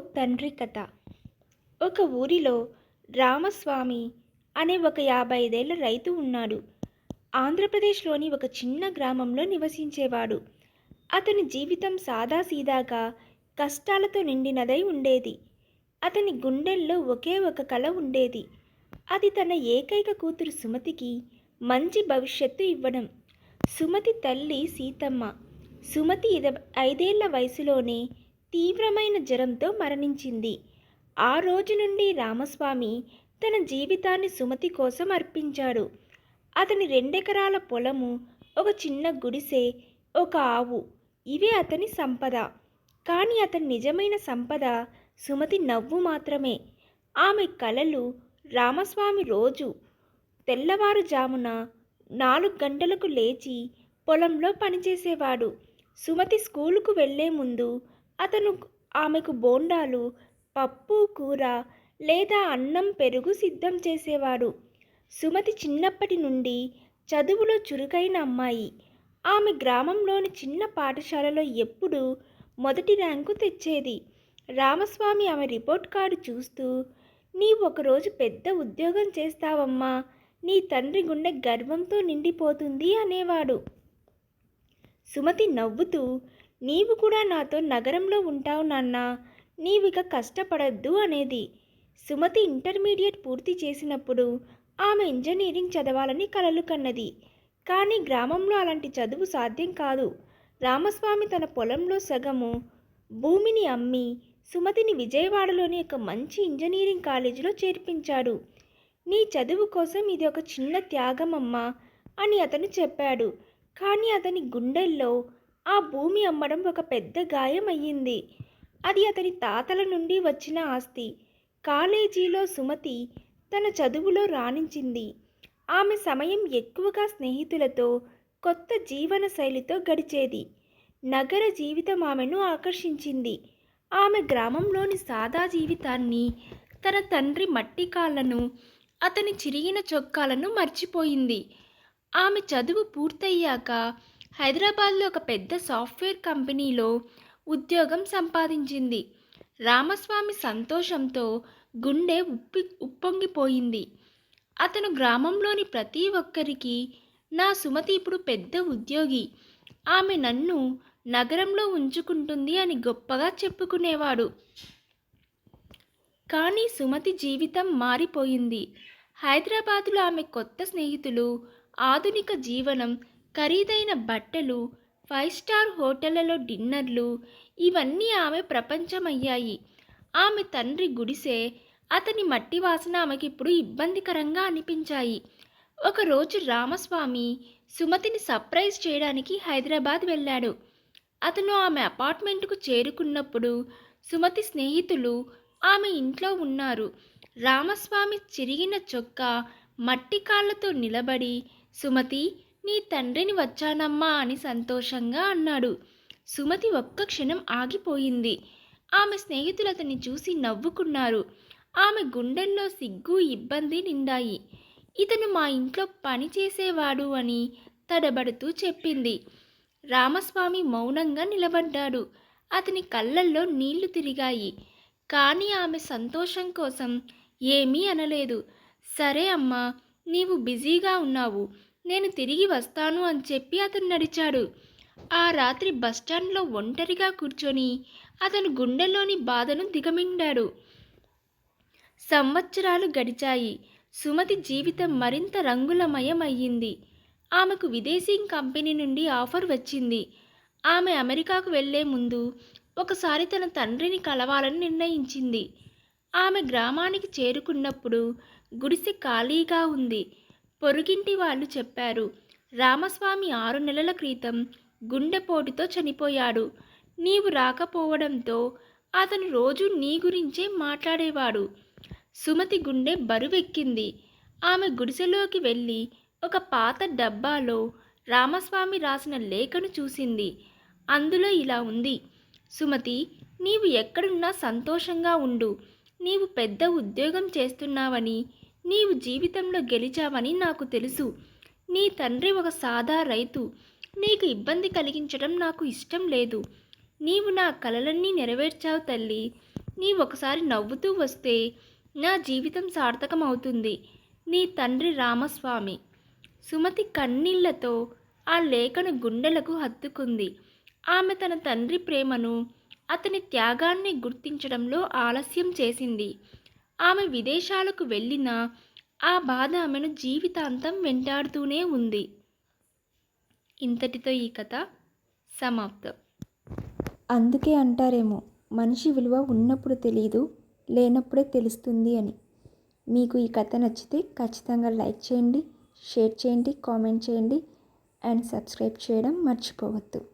తండ్రి కథ. ఒక ఊరిలో రామస్వామి అనే ఒక యాభై ఐదేళ్ళ రైతు ఉన్నాడు. ఆంధ్రప్రదేశ్లోని ఒక చిన్న గ్రామంలో నివసించేవాడు. అతని జీవితం సాదాసీదాగా కష్టాలతో నిండినదై ఉండేది. అతని గుండెల్లో ఒకే ఒక కళ ఉండేది. అది తన ఏకైక కూతురు సుమతికి మంచి భవిష్యత్తు ఇవ్వడం. సుమతి తల్లి సీతమ్మ. సుమతి ఇద ఐదేళ్ళ వయసులోనే తీవ్రమైన జ్వరంతో మరణించింది. ఆ రోజు నుండి రామస్వామి తన జీవితాన్ని సుమతి కోసం అర్పించాడు. అతని రెండెకరాల పొలము ఒక చిన్న గుడిసె ఒక ఆవు ఇవే అతని సంపద. కానీ అతని నిజమైన సంపద సుమతి నవ్వు మాత్రమే. ఆమె కలలు రామస్వామి రోజు తెల్లవారుజామున నాలుగు గంటలకు లేచి పొలంలో పనిచేసేవాడు. సుమతి స్కూలుకు వెళ్ళే ముందు అతను ఆమెకు బోండాలు పప్పు కూర లేదా అన్నం పెరుగు సిద్ధం చేసేవాడు. సుమతి చిన్నప్పటి నుండి చదువులో చురుకైన అమ్మాయి. ఆమె గ్రామంలోని చిన్న పాఠశాలలో ఎప్పుడూ మొదటి ర్యాంకు తెచ్చేది. రామస్వామి ఆమె రిపోర్ట్ కార్డు చూస్తూ నీవు ఒకరోజు పెద్ద ఉద్యోగం చేస్తావమ్మా. నీ తండ్రి గుండె గర్వంతో నిండిపోతుంది అనేవాడు. సుమతి నవ్వుతూ నీవు కూడా నాతో నగరంలో ఉంటావు నాన్న. నీవిక కష్టపడద్దు అనేది. సుమతి ఇంటర్మీడియట్ పూర్తి చేసినప్పుడు ఆమె ఇంజనీరింగ్ చదవాలని కలలు కన్నది. కానీ గ్రామంలో అలాంటి చదువు సాధ్యం కాదు. రామస్వామి తన పొలంలో సగము భూమిని అమ్మి సుమతిని విజయవాడలోని ఒక మంచి ఇంజనీరింగ్ కాలేజీలో చేర్పించాడు. నీ చదువు కోసం ఇది ఒక చిన్న త్యాగమమ్మా అని అతను చెప్పాడు. కానీ అతని గుండెల్లో ఆ భూమి అమ్మడం ఒక పెద్ద గాయం అయ్యింది అది అతని తాతల నుండి వచ్చిన ఆస్తి. కాలేజీలో సుమతి తన చదువులో రాణించింది. ఆమె సమయం ఎక్కువగా స్నేహితులతో కొత్త జీవన శైలితో గడిచేది. నగర జీవితం ఆమెను ఆకర్షించింది. ఆమె గ్రామంలోని సాదా జీవితాన్ని తన తండ్రి మట్టి కాళ్ళను అతని చిరిగిన చొక్కాలను మర్చిపోయింది. ఆమె చదువు పూర్తయ్యాక హైదరాబాద్లో ఒక పెద్ద సాఫ్ట్వేర్ కంపెనీలో ఉద్యోగం సంపాదించింది. రామస్వామి సంతోషంతో గుండె ఉప్పి ఉప్పొంగిపోయింది. అతను గ్రామంలోని ప్రతి ఒక్కరికి నా సుమతి ఇప్పుడు పెద్ద ఉద్యోగి. ఆమె నన్ను నగరంలో ఉంచుకుంటుంది అని గొప్పగా చెప్పుకునేవాడు. కానీ సుమతి జీవితం మారిపోయింది. హైదరాబాదులో ఆమె కొత్త స్నేహితులు ఆధునిక జీవనం ఖరీదైన బట్టలు ఫైవ్ స్టార్ హోటళ్ళలో డిన్నర్లు ఇవన్నీ ఆమె ప్రపంచమయ్యాయి. ఆమె తండ్రి గుడిసే అతని మట్టి వాసన ఆమెకి ఇప్పుడు ఇబ్బందికరంగా అనిపించాయి. ఒకరోజు రామస్వామి సుమతిని సర్ప్రైజ్ చేయడానికి హైదరాబాద్ వెళ్ళాడు. అతను ఆమె అపార్ట్మెంట్కు చేరుకున్నప్పుడు సుమతి స్నేహితులు ఆమె ఇంట్లో ఉన్నారు. రామస్వామి చిరిగిన చొక్కా మట్టి కాళ్ళతో నిలబడి సుమతి నీ తండ్రిని వచ్చానమ్మా అని సంతోషంగా అన్నాడు. సుమతి ఒక్క క్షణం ఆగిపోయింది. ఆమె స్నేహితులు అతన్ని చూసి నవ్వుకున్నారు. ఆమె గుండెల్లో సిగ్గు ఇబ్బంది నిండాయి. ఇతను మా ఇంట్లో పని చేసేవాడు అని తడబడుతూ చెప్పింది. రామస్వామి మౌనంగా నిలబడ్డాడు. అతని కళ్ళల్లో నీళ్ళు తిరిగాయి. కానీ ఆమె సంతోషం కోసం ఏమీ అనలేదు. సరే అమ్మా నీవు బిజీగా ఉన్నావు. నేను తిరిగి వస్తాను అని చెప్పి అతను నడిచాడు. ఆ రాత్రి బస్టాండ్లో ఒంటరిగా కూర్చొని అతను గుండెలోని బాధను దిగమింగాడు. సంవత్సరాలు గడిచాయి. సుమతి జీవితం మరింత రంగులమయం అయ్యింది ఆమెకు విదేశీ కంపెనీ నుండి ఆఫర్ వచ్చింది. ఆమె అమెరికాకు వెళ్ళే ముందు ఒకసారి తన తండ్రిని కలవాలని నిర్ణయించింది. ఆమె గ్రామానికి చేరుకున్నప్పుడు గుడిసె ఖాళీగా ఉంది. పొరుగింటి వాళ్ళు చెప్పారు రామస్వామి ఆరు నెలల క్రితం గుండెపోటుతో చనిపోయాడు. నీవు రాకపోవడంతో అతను రోజు నీ గురించే మాట్లాడేవాడు. సుమతి గుండె బరువెక్కింది. ఆమె గుడిసెలోకి వెళ్ళి ఒక పాత డబ్బాలో రామస్వామి రాసిన లేఖను చూసింది. అందులో ఇలా ఉంది సుమతి నీవు ఎక్కడున్నా సంతోషంగా ఉండు. నీవు పెద్ద ఉద్యోగం చేస్తున్నావని నీవు జీవితంలో గెలిచావని నాకు తెలుసు. నీ తండ్రి ఒక సాదా రైతు. నీకు ఇబ్బంది కలిగించడం నాకు ఇష్టం లేదు. నీవు నా కలలన్నీ నెరవేర్చావు తల్లి. నీ ఒకసారి నవ్వుతూ వస్తే నా జీవితం సార్థకం అవుతుంది నీ తండ్రి రామస్వామి. సుమతి కన్నీళ్ళతో ఆ లేఖను గుండెలకు హత్తుకుంది. ఆమె తన తండ్రి ప్రేమను అతని త్యాగాన్ని గుర్తించడంలో ఆలస్యం చేసింది. ఆమె విదేశాలకు వెళ్ళిన ఆ బాధ ఆమెను జీవితాంతం వెంటాడుతూనే ఉంది. ఇంతటితో ఈ కథ సమాప్తం. అందుకే అంటారేమో మనిషి విలువ ఉన్నప్పుడు తెలియదు లేనప్పుడే తెలుస్తుంది అని. మీకు ఈ కథ నచ్చితే ఖచ్చితంగా లైక్ చేయండి షేర్ చేయండి కామెంట్ చేయండి అండ్ సబ్స్క్రైబ్ చేయడం మర్చిపోవద్దు.